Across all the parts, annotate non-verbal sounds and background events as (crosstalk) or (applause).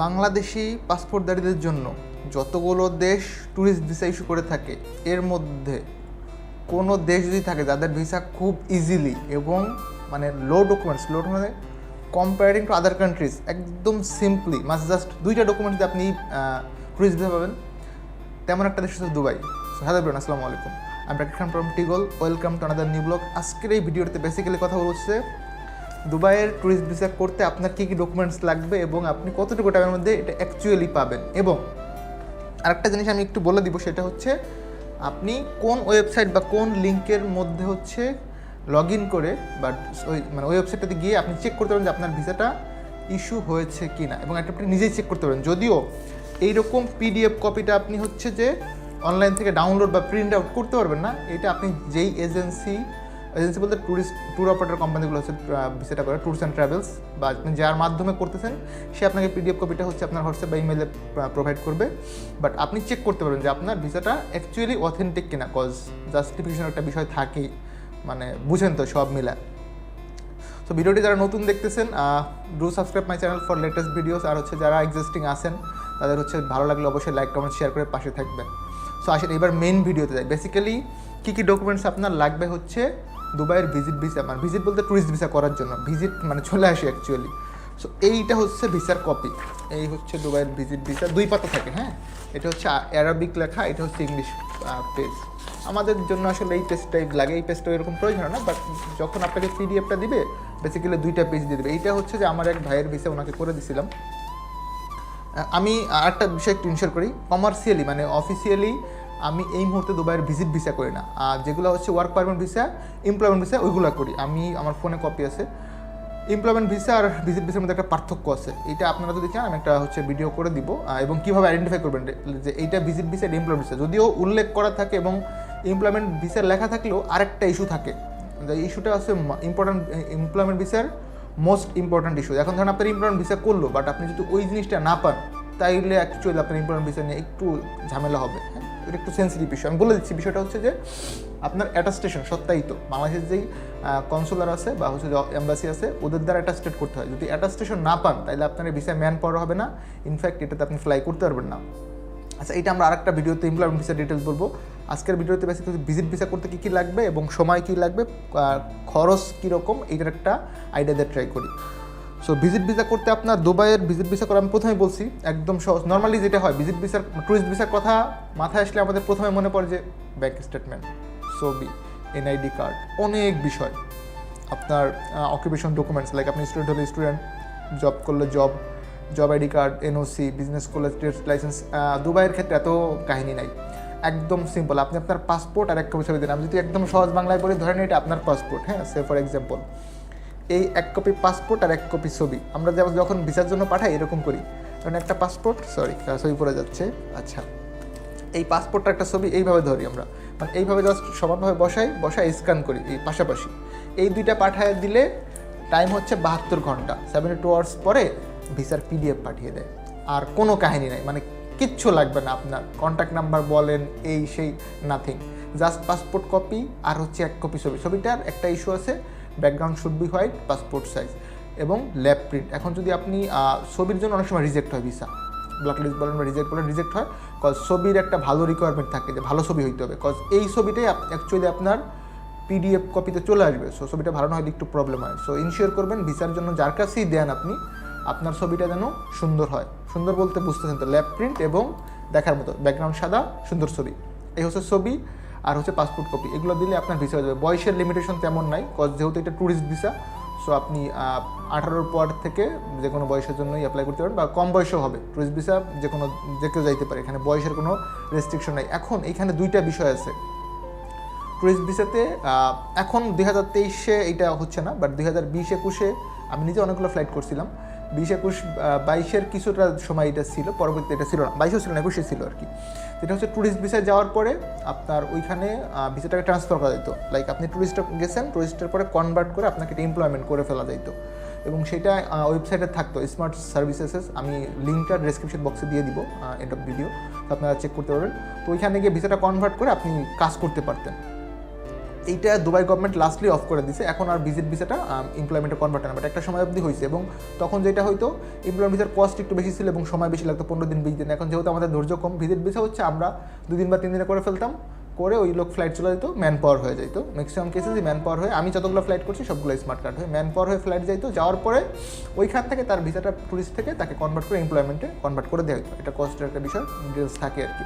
বাংলাদেশি পাসপোর্টধারীদের জন্য যতগুলো দেশ ট্যুরিস্ট ভিসা ইস্যু করে থাকে, এর মধ্যে কোনো দেশ যদি থাকে যাদের ভিসা খুব ইজিলি এবং মানে লো ডকুমেন্টস লো মানে কম্পেয়ারিং টু আদার কান্ট্রিজ একদম সিম্পলি মাস জাস্ট দুইটা ডকুমেন্ট দিয়ে আপনি ট্যুরিস্ট ভিসা পাবেন, তেমন একটা দেশ হচ্ছে দুবাই। হ্যালো ব্রেন আসসালামু আলাইকুম। আমি Rakib from টিগল welcome to another new blog আজকের এই ভিডিওতে বেসিক্যালি কথা বলছে দুবাইয়ের ট্যুরিস্ট ভিসা করতে আপনার কী কী ডকুমেন্টস লাগবে এবং আপনি কতটুকু টাকার মধ্যে এটা অ্যাকচুয়ালি পাবেন? এবং আরেকটা জিনিস আমি একটু বলে দিব, সেটা হচ্ছে আপনি কোন ওয়েবসাইট বা কোন লিঙ্কের মধ্যে হচ্ছে লগ ইন করে বা ওই মানে ওই ওয়েবসাইটটাতে গিয়ে আপনি চেক করতে পারেন যে আপনার ভিসাটা ইস্যু হয়েছে কি না এবং একটা আপনি নিজেই চেক করতে পারেন। যদিও এইরকম পিডিএফ কপিটা আপনি হচ্ছে যে অনলাইন থেকে ডাউনলোড বা প্রিন্ট আউট করতে পারবেন না, এটা আপনি যেই এজেন্সি এজেন্সি বলতে ট্যুরিস্ট ট্যুর অপারেটর কোম্পানিগুলো হচ্ছে ভিসাটা করে ট্যুরস অ্যান্ড ট্রাভেলস বা আপনি যার মাধ্যমে করতেছেন, সে আপনাকে পিডিএফ কপিটা হচ্ছে আপনার হোয়াটসঅ্যাপ বা ইমেলে প্রোভাইড করবে। বাট আপনি চেক করতে পারবেন যে আপনার ভিসাটা অ্যাকচুয়ালি অথেন্টিক কিনা কজ জাস্টিফিকেশন একটা বিষয় থাকেই। মানে বুঝেন তো সব মিলা। সো ভিডিওটি যারা নতুন দেখতেছেন do subscribe my channel for latest videos আর হচ্ছে যারা এক্সিস্টিং আছেন, তাদের হচ্ছে ভালো লাগলে অবশ্যই লাইক কমেন্ট শেয়ার করে পাশে থাকবেন। সো আসেন এবার মেন ভিডিওতে যাই। বেসিক্যালি কী কী ডকুমেন্টস আপনার লাগবে হচ্ছে দুবাইয়ের ভিজিট ভিসা মানে ভিজিট বলতে ট্যুরিস্ট ভিসা করার জন্য ভিজিট মানে চলে আসে অ্যাকচুয়ালি সো এইটা হচ্ছে ভিসার কপি এই হচ্ছে দুবাইয়ের ভিজিট ভিসা দুই পাতা থাকে হ্যাঁ? এটা হচ্ছে অ্যারাবিক লেখা, এটা হচ্ছে ইংলিশ পেজ আমাদের জন্য আসলে এই পেজটাই লাগে, এই পেজটা এরকম প্রয়োজন না বাট যখন আপনাকে পিডিএফটা দিবে বেসিক্যালি দুইটা পেজ দিয়ে দেবে। এইটা হচ্ছে যে আমার এক ভাইয়ের ভিসা ওনাকে করে দিছিলাম। আমি আরেকটা বিষয় একটু ইনশোর করি কমার্শিয়ালি মানে অফিসিয়ালি আমি এই মুহূর্তে দুবাইয়ের ভিজিট ভিসা করি না। আর যেগুলো হচ্ছে work permit visa employment visa ওইগুলো করি। আমি, আমার ফোনে কপি আছে। এমপ্লয়মেন্ট ভিসা আর ভিজিট ভিসার মধ্যে একটা পার্থক্য আছে। এটা আপনারা যদি চান, আমি একটা হচ্ছে ভিডিও করে দিব। এবং কীভাবে আইডেন্টিফাই করবেন যে এইটা ভিজিট ভিসা এটা এমপ্লয়মেন্ট ভিসা যদিও উল্লেখ করা থাকে এবং এমপ্লয়মেন্ট ভিসার লেখা থাকলেও আরেকটা ইস্যু থাকে। যে ইস্যুটা আছে ইম্পর্টেন্ট এমপ্লয়মেন্ট ভিসার মোস্ট ইম্পর্ট্যান্ট ইস্যু এখন ধরেন আপনার ইমপ্লয়মেন্ট ভিসা করল বাট আপনি যদি ওই জিনিসটা না পান, তাইলে অ্যাকচুয়ালি আপনার ইমপ্লয়মেন্ট ভিসা নিয়ে একটু ঝামেলা হবে। হ্যাঁ? এটা একটু সেন্সিটিভ বিষয়। আমি বলে দিচ্ছি, বিষয়টা হচ্ছে যে আপনার অ্যাটাস্টেশন সত্যায়িত। বাংলাদেশের যেই কনসুলার আছে বা হচ্ছে এম্বাসি আছে, ওদের দ্বারা অ্যাটাস্টেড করতে হয়। যদি অ্যাটাস্টেশন না পান তাহলে আপনার ভিসা ম্যান পাওয়ার হবে না। ইনফ্যাক্ট এটাতে আপনি ফ্লাই করতে পারবেন না। আচ্ছা এটা আমরা আরেকটা ভিডিওতে এমপ্লয়মেন্ট ভিসা ডিটেলস বলব। আজকের ভিডিওতে বেসিক্যালি ভিজিট ভিসা করতে কী কী লাগবে এবং সময় কী লাগবে খরচ কীরকম এইটার একটা আইডিয়া দিয়ে ট্রাই করি। সো ভিজিট ভিসা করতে আপনার দুবাইয়ের ভিজিট ভিসা করে আমি প্রথমে বলছি, একদম সহজ। নর্মালি যেটা হয় ভিজিট ভিসার ট্যুরিস্ট ভিসার কথা মাথায় আসলে আমাদের প্রথমে মনে পড়ে যে ব্যাংক স্টেটমেন্ট ছবি এনআইডি কার্ড অনেক বিষয়। আপনার অকুপেশন ডকুমেন্টস লাইক আপনি স্টুডেন্ট হলে স্টুডেন্ট জব করলে job job ID card NOC business করলে ট্রেড লাইসেন্স দুবাইয়ের ক্ষেত্রে এত কাহিনী নাই। একদম সিম্পল আপনি আপনার পাসপোর্ট আর এক কপি ছবি দিন। আমি যদি একদম সহজ বাংলায় বলি, ধরেন এটা আপনার পাসপোর্ট হ্যাঁ সে ফর এক্সাম্পল এই এক কপি পাসপোর্ট আর এক কপি ছবি। আমরা যখন ভিসার জন্য পাঠাই, এরকম করি। কারণ একটা পাসপোর্ট সরি ছবি পড়ে যাচ্ছে। আচ্ছা। এই পাসপোর্টটা একটা ছবি, এইভাবে ধরি আমরা। মানে এইভাবে জাস্ট সমানভাবে বসাই বসাই স্ক্যান করি, এই পাশাপাশি। এই দুইটা পাঠায় দিলে টাইম হচ্ছে বাহাত্তর ঘণ্টা। সেভেন্টি টু আওয়ার্স পরে ভিসার পিডিএফ পাঠিয়ে দেয়। আর কোনো কাহিনী নাই। মানে কিচ্ছু লাগবে না আপনার। কন্ট্যাক্ট নাম্বার বলেন, এই, সেই নাথিং জাস্ট পাসপোর্ট কপি আর হচ্ছে এক কপি ছবি। ছবিটার একটা ইস্যু আছে। Background should be white passport size এবং ল্যাব প্রিন্ট এখন যদি আপনি ছবির জন্য অনেক সময় রিজেক্ট হয় ভিসা ব্লক লিস্ট বলেন বা রিজেক্ট বলেন রিজেক্ট হয় কজ ছবির একটা ভালো রিকোয়ারমেন্ট থাকে যে ভালো ছবি হইতে হবে। কজ এই ছবিটাই অ্যাকচুয়ালি আপনার পিডিএফ কপিতে চলে আসবে। সো ছবিটা ভালো না হলে একটু প্রবলেম হয়। সো ইনশিওর করবেন ভিসার জন্য যার কাছেই দেন আপনি, আপনার ছবিটা যেন সুন্দর হয়। সুন্দর বলতে বুঝতেছেন তো ল্যাব প্রিন্ট এবং দেখার মতো ব্যাকগ্রাউন্ড সাদা, সুন্দর ছবি। এই হচ্ছে ছবি। আর হচ্ছে পাসপোর্ট কপি এগুলো দিলে আপনার ভিসা হয়ে যাবে। বয়সের লিমিটেশন তেমন নাই কজ যেহেতু এটা ট্যুরিস্ট ভিসা সো আপনি আঠারোর পর থেকে যে কোনো বয়সের জন্যই অ্যাপ্লাই করতে পারেন বা কম বয়সও হবে। ট্যুরিস্ট ভিসা যে কোনো, যে কেউ যাইতে পারে, এখানে বয়সের কোনো রেস্ট্রিকশন নাই। এখন এখানে দুইটা বিষয় আছে। ট্যুরিস্ট ভিসাতে এখন দুই হাজার তেইশে এটা হচ্ছে না বাট দুই হাজার বিশ একুশে আমি নিজে অনেকগুলো ফ্লাইট করছিলাম। বিশ একুশ বাইশের কিছুটা সময় এটা ছিল, পরবর্তীতে এটা ছিল না। বাইশেও ছিল না, একুশে ছিল আর কি। যেটা হচ্ছে ট্যুরিস্ট ভিসায় যাওয়ার পরে আপনার ওইখানে ভিসাটাকে ট্রান্সফার করা যেত লাইক আপনি ট্যুরিস্ট গেছেন ট্যুরিস্টের পরে কনভার্ট করে আপনাকে এটা এমপ্লয়মেন্ট করে ফেলা যেত এবং সেটা ওয়েবসাইটে থাকতো স্মার্ট সার্ভিসেসেস আমি লিঙ্কটা ডিসক্রিপশন বক্সে দিয়ে দিব এন্ড অফ ভিডিও আপনারা চেক করতে পারবেন। তো ওইখানে গিয়ে ভিসাটা কনভার্ট করে আপনি কাজ করতে পারতেন। এইটা দুবাই গভর্নমেন্ট লাস্টলি অফ করে দিছে। এখন আর ভিজিট ভিসাটা এমপ্লয়মেন্টে কনভার্ট না। বাট একটা সময় অবধি হয়েছে এবং তখন যেটা হয়তো এমপ্লয়মেন্ট ভিসার কস্ট একটু বেশি ছিল এবং সময় বেশি লাগতো, পনেরো দিন, বিশ দিন। এখন যেহেতু আমাদের ধৈর্য কম ভিজিট ভিসা হচ্ছে আমরা দুদিন বা তিন দিনে করে ফেলতাম, করে ওই লোক ফ্লাইট চলে যেত ম্যান পাওয়ার হয়ে যেত ম্যাক্সিমাম কেসেসই ম্যান পাওয়ার হয়ে, আমি যতগুলো ফ্লাইট করছি সবগুলো স্মার্ট কার্ড হয়ে ম্যান পাওয়ার হয়ে ফ্লাইট যাইতো, যাওয়ার পরে ওইখান থেকে তার ভিসাটা টুরিস্ট থেকে তাকে কনভার্ট করে এমপ্লয়মেন্টে কনভার্ট করে দেওয়া হতো এটা কস্টের একটা বিষয় ডিটেলস থাকে আর কি।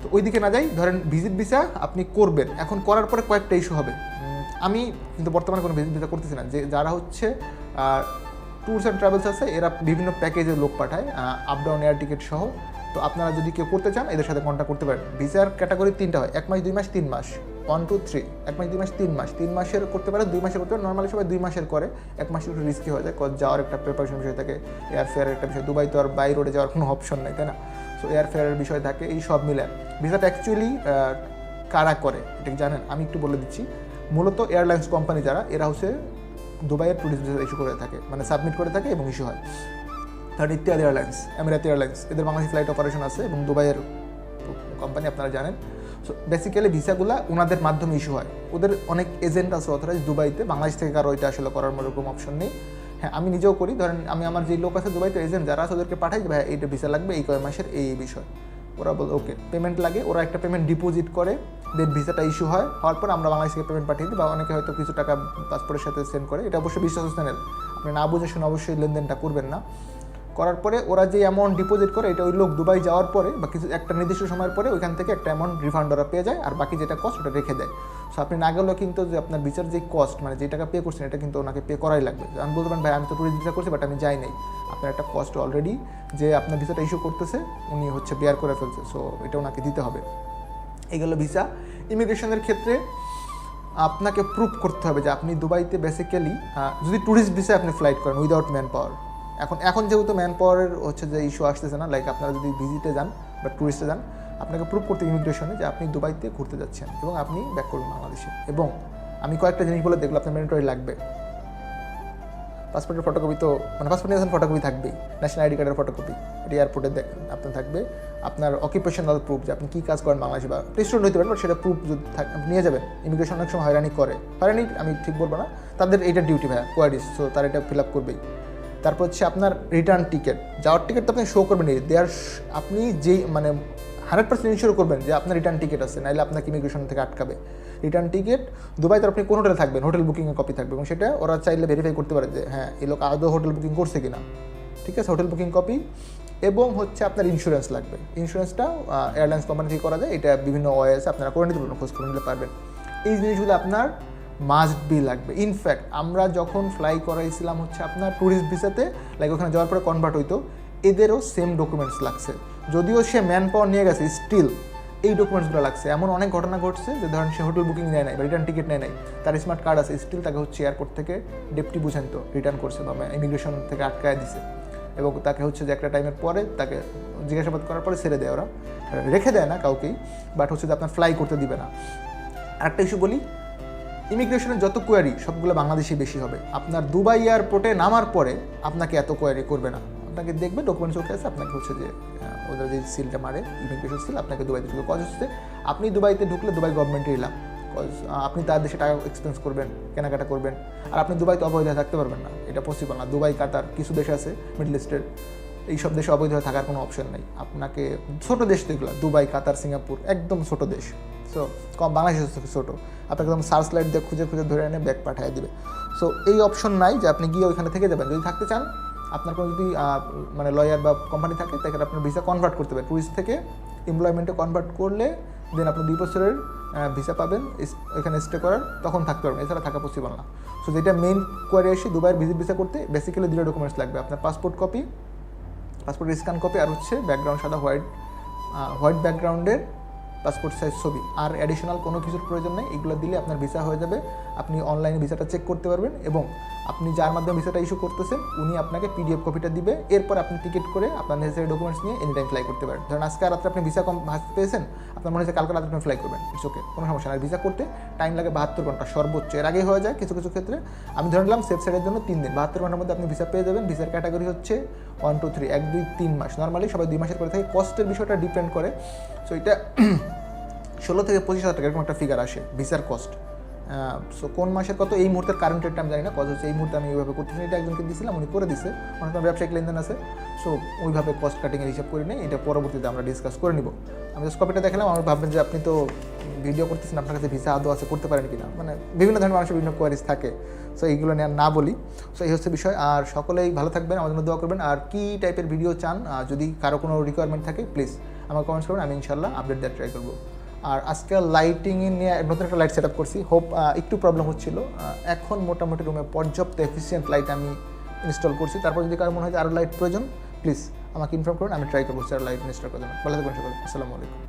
তো ওই দিকে না যাই, ধরেন ভিজিট ভিসা আপনি করবেন। এখন করার পরে কয়েকটা ইস্যু হবে। আমি কিন্তু বর্তমানে কোনো ভিজিট ভিসা করতেছি না। যে যারা হচ্ছে ট্যুরস অ্যান্ড ট্রাভেলস আছে, এরা বিভিন্ন প্যাকেজে লোক পাঠায় আপ ডাউন এয়ার টিকিট সহ। তো আপনারা যদি কেউ করতে চান, এদের সাথে কন্ট্যাক্ট করতে পারেন। ভিসার ক্যাটাগরি তিনটা হয়। এক মাস, দুই মাস, তিন মাস। ওয়ান টু থ্রি এক মাস, দুই মাস, তিন মাস। তিন মাসের করতে পারে, দুই মাসের করতে পারে। নর্মালি সবাই দুই মাসের করে। এক মাসের একটু রিস্কি হয়ে যায় যাওয়ার একটা প্রিপারেশন বিষয় থাকে। এয়ার ফেয়ারের একটা বিষয়। দুবাই তো আর বাই রোডে যাওয়ার কোনো অপশন নেই, তাই না? সো এয়ার ফেয়ারের বিষয় থাকে, এই সব মিলে। ভিসাটা অ্যাকচুয়ালি কারা করে, এটা জানেন? আমি একটু বলে দিচ্ছি। মূলত এয়ারলাইন্স কোম্পানি যারা, এরা হচ্ছে দুবাইয়ের ট্যুরিস্ট ভিসা ইস্যু করে থাকে। মানে সাবমিট করে থাকে এবং ইস্যু হয়। ধরেন ইত্যাদি এয়ারলাইন্স আমিরাতি এয়ারলাইন্স এদের বাংলাদেশ ফ্লাইট অপারেশন আছে এবং দুবাইয়ের কোম্পানি আপনারা জানেন। সো বেসিক্যালি ভিসাগুলো ওনাদের মাধ্যমে ইস্যু হয়। ওদের অনেক এজেন্ট আছে অথরাইজ দুবাইতে। বাংলাদেশ থেকে কারও এটা আসলে করার মতো অপশন নেই। হ্যাঁ আমি নিজেও করি। ধরেন আমি আমার যে লোক আছে দুবাইতে এজেন্ট যারা আছে ওদেরকে পাঠাই ভাই এইটা ভিসা লাগবে, এই কয় মাসের এই বিষয়। ওরা বলে ওকে পেমেন্ট লাগে, ওরা একটা পেমেন্ট ডিপোজিট করে দেন ভিসাটা ইস্যু হয়। হওয়ার পর আমরা বাংলাদেশ থেকে পেমেন্ট পাঠিয়ে দিই বা অনেকে হয়তো কিছু টাকা পাসপোর্টের সাথে সেন্ড করে। এটা অবশ্যই বিশ্বাসস্থানের আপনি না বুঝে শুনে অবশ্যই লেনদেনটা করবেন না। করার পরে ওরা যে অ্যামাউন্ট ডিপোজিট করে, এটা ওই লোক দুবাই যাওয়ার পরে বা কিছু একটা নির্দিষ্ট সময়ের পরে ওইখান থেকে একটা অ্যামাউন্ট রিফান্ড ওরা পেয়ে যায়, আর বাকি যেটা কস্ট ওটা রেখে দেয়। সো আপনি না গেলেও কিন্তু যে আপনার বিচার যে কস্ট মানে যে টাকা পে করছেন, এটা কিন্তু ওনাকে পে করাই লাগবে। আমি বলতে পারেন, ভাই, আমি তো টুরিস্ট ভিসা করছি বাট আমি যাই নাই। আপনার একটা কস্ট অলরেডি যে আপনার ভিসাটা ইস্যু করতেছে, উনি হচ্ছে বেয়ার করে ফেলছে। সো এটা ওনাকে দিতে হবে। এগুলো ভিসা। ইমিগ্রেশনের ক্ষেত্রে আপনাকে প্রুভ করতে হবে যে আপনি দুবাইতে বেসিক্যালি যদি ট্যুরিস্ট ভিসা আপনি ফ্লাইট করেন উইদাউট ম্যান পাওয়ার এখন এখন যেহেতু ম্যান পাওয়ারের হচ্ছে যে ইস্যু আসতেছে না লাইক আপনারা যদি ভিজিটে যান বা ট্যুরিস্টে যান আপনাকে প্রুভ করতে ইমিগ্রেশনে যে আপনি দুবাইতে ঘুরতে যাচ্ছেন এবং আপনি ব্যাক করবেন বাংলাদেশে। এবং আমি কয়েকটা জিনিস বলে দেখল আপনার ম্যান্ডেটরি লাগবে। পাসপোর্টের ফটোকপি তো মানে পাসপোর্ট নিয়ে ফটোকপি থাকবেই। ন্যাশনাল আইডি কার্ডের ফটোকপি এটি এয়ারপোর্টে আপনার থাকবে। আপনার অকুপেশনাল প্রুফ যে আপনি কী কাজ করেন বাংলাদেশে বা রেস্টুরেন্ট হতে পারেন বাট সেটা প্রুফ যদি আপনি নিয়ে যাবেন। ইমিগ্রেশন অনেক সময় হয়রানি করে। হয়রানি আমি ঠিক বলব না। তাদের এটা ডিউটি ভাইয়া কোয়ারিস সো তারা এটা ফিল আপ করবেই। তারপর হচ্ছে আপনার রিটার্ন টিকিট যাওয়ার টিকিট তো আপনি শো করবেন দেয়ার আপনি যেই মানে হান্ড্রেড পার্সেন্ট ইনশিওর করবেন যে আপনার রিটার্ন টিকিট আছে, নাহলে আপনাকে ইমিগ্রেশন থেকে আটকাবে। রিটার্ন টিকিট দুবাইতে আপনি কোন হোটেলে থাকবেন? হোটেল বুকিংয়ের কপি থাকবে এবং সেটা ওরা চাইলে ভেরিফাই করতে পারে যে হ্যাঁ এই লোক আদৌ হোটেল বুকিং করছে কিনা। ঠিক আছে? হোটেল বুকিং কপি এবং হচ্ছে আপনার ইন্স্যুরেন্স লাগবে। ইন্স্যুরেন্সটা এয়ারলাইন্স কোম্পানি থেকে করা যায়। এটা বিভিন্ন ওয়েসে আপনারা করে নিতে পারবেন, খোঁজ করে নিতে পারবেন। এই জিনিসগুলো আপনার মাস্ট বি লাগবে। ইনফ্যাক্ট আমরা যখন ফ্লাই করাইছিলাম হচ্ছে আপনার ট্যুরিস্ট ভিসাতে লাইক ওখানে যাওয়ার পরে কনভার্ট হইতো এদেরও সেম ডকুমেন্টস লাগছে। যদিও সে ম্যান পাওয়ার নিয়ে গেছে স্টিল এই ডকুমেন্টসগুলো লাগছে। এমন অনেক ঘটনা ঘটছে যে ধরেন সে হোটেল বুকিং নেয় নাই বা রিটার্ন টিকিট নেয় নাই, তার স্মার্ট কার্ড আছে স্টিল তাকে হচ্ছে এয়ারপোর্ট থেকে ডেপটি বুঝেন তো রিটার্ন করছে বা ইমিগ্রেশন থেকে আটকায় দিছে। এবং তাকে হচ্ছে যে একটা টাইমের পরে তাকে জিজ্ঞাসাবাদ করার পরে ছেড়ে দেয় ওরা। রেখে দেয় না কাউকেই বাট হচ্ছে যে আপনার ফ্লাই করতে দিবে না। আরেকটা ইস্যু বলি ইমিগ্রেশনের যত কোয়ারি সবগুলো বাংলাদেশি বেশি হবে। আপনার দুবাই এয়ারপোর্টে নামার পরে আপনাকে এত কোয়ারি করবে না। আপনাকে দেখবে ডকুমেন্টস ওকে আছে আপনাকে হচ্ছে যে ওদের যে সিলটা মারে ইমিগ্রেশন সিল আপনাকে দুবাইতে ঢুকে কজ হচ্ছে আপনি দুবাইতে ঢুকলে দুবাই গভর্নমেন্টের ইলাম কজ আপনি তার দেশে টাকা এক্সপেন্স করবেন, কেনাকাটা করবেন, আর আপনি দুবাইতে অবৈধ থাকতে পারবেন না। এটা পসিবল না। দুবাই, কাতার, কিছু দেশ আছে মিডল ইস্টের এইসব দেশে অবৈধ থাকার কোনো অপশন নেই। আপনাকে ছোটো দেশ এগুলো, দুবাই, কাতার, সিঙ্গাপুর, একদম ছোট দেশ। সো কম বাংলাদেশের থেকে ছোটো। আপনাকে একদম সার্চ লাইট দিয়ে খুঁজে খুঁজে ধরে এনে ব্যাগ পাঠিয়ে দিবে। সো এই অপশন নাই যে আপনি গিয়ে ওইখানে থেকে যাবেন। যদি থাকতে চান আপনার কোনো যদি মানে লয়ার বা কোম্পানি থাকে তাকে আপনার ভিসা কনভার্ট করতে হবে। টুরিস্ট থেকে এমপ্লয়মেন্টে কনভার্ট করলে দেন আপনি দুই বছরের ভিসা পাবেন এখানে স্টে করার, তখন থাকতে পারবেন। এছাড়া থাকা পসিবল না। সো যেটা মেইন কোয়ারি আসি দুবাইয়ের ভিজিট ভিসা করতে বেসিক্যালি দুটো ডকুমেন্টস লাগবে। আপনার পাসপোর্ট কপি পাসপোর্টের স্ক্যান কপি আর হচ্ছে ব্যাকগ্রাউন্ড সাদা হোয়াইট হোয়াইট ব্যাকগ্রাউন্ডের পাসপোর্ট সাইজ ছবি। আর অ্যাডিশনাল কোনো কিছুর প্রয়োজন নেই। এগুলো দিলে আপনার ভিসা হয়ে যাবে। আপনি অনলাইনে ভিসাটা চেক করতে পারবেন এবং আপনি যার মাধ্যমে ভিসাটা ইস্যু করতেছেন, উনি আপনাকে পিডিএফ কপিটা দিবে। এরপর আপনি টিকিট করে আপনার নেসেসারি ডকুমেন্টস নিয়ে এনি টাইম ফ্লাই করতে পারেন। ধরেন আজকে রাত্রে আপনি ভিসা কম হাতে পেয়েছেন, আপনার মনে হচ্ছে কালকে রাত্রে আপনি ফ্লাই করবেন। ইটস ওকে কোনো সমস্যা না ভিসা করতে টাইম লাগে বাহাত্তর ঘণ্টা সর্বোচ্চ। এর আগেই হয়ে যায় কিছু কিছু ক্ষেত্রে। আমি ধরে নিলাম সেফ সাইডের জন্য তিন দিন। বাহাত্তর ঘণ্টার মধ্যে আপনি ভিসা পেয়ে যাবেন। ভিসার ক্যাটাগরি হচ্ছে ওয়ান টু থ্রি এক, দুই, তিন মাস। নর্মালি সবাই দুই মাসের করে থাকে। কস্টের বিষয়টা ডিপেন্ড করে। সো এটা (clears throat) ষোলো থেকে পঁচিশ হাজার টাকা, এরকম একটা ফিগার আসে ভিসার কস্ট সো কোন মাসের কত, এই মুহূর্তের কারেন্ট রেটটা আমি জানি না কজ হচ্ছে এই মুহূর্তে আমি ওইভাবে করতেছি। এটা একজনকে দিয়েছিলাম উনি করে দিছে। অনেক ব্যবসায়িক লেনদেন আছে। সো ওইভাবে কস্ট কাটিংয়ের হিসাব করে নিই। এটা পরবর্তীতে আমরা ডিসকাস করে নিব। আমি জাস্ট কপিটা দেখালাম, আমার ভাববেন যে আপনি তো ভিডিও করতেছেন, আপনার কাছে ভিসা আদৌ আছে, করতে পারেন কিনা? মানে বিভিন্ন ধরনের মানুষের বিভিন্ন কোয়ারিজ থাকে। সো এইগুলো নিয়ে না বলি। সো এই হচ্ছে বিষয়। আর সকলেই ভালো থাকবেন, আমার জন্য দোয়া করবেন। আর কী টাইপের ভিডিও চান যদি কারও কোনো রিকোয়ারমেন্ট থাকে প্লিজ আমার কমেন্টস করবেন, আমি ইনশাল্লাহ আপডেট দেওয়ার ট্রাই করব। আর আজকে লাইটিং নিয়ে নতুন একটা লাইট সেট আপ করছি হোপ একটু প্রবলেম হচ্ছিল। এখন মোটামুটি রুমে পর্যাপ্ত এফিসিয়েন্ট লাইট আমি ইনস্টল করছি। তারপর যদি কারও মনে হয় আরও লাইট প্রয়োজন প্লিজ আমাকে ইনফর্ম করুন। আমি ট্রাই করব স্যার লাইট ইনস্টল করার জন্য। ভালো থাকবেন সকলে। আসসালামু আলাইকুম।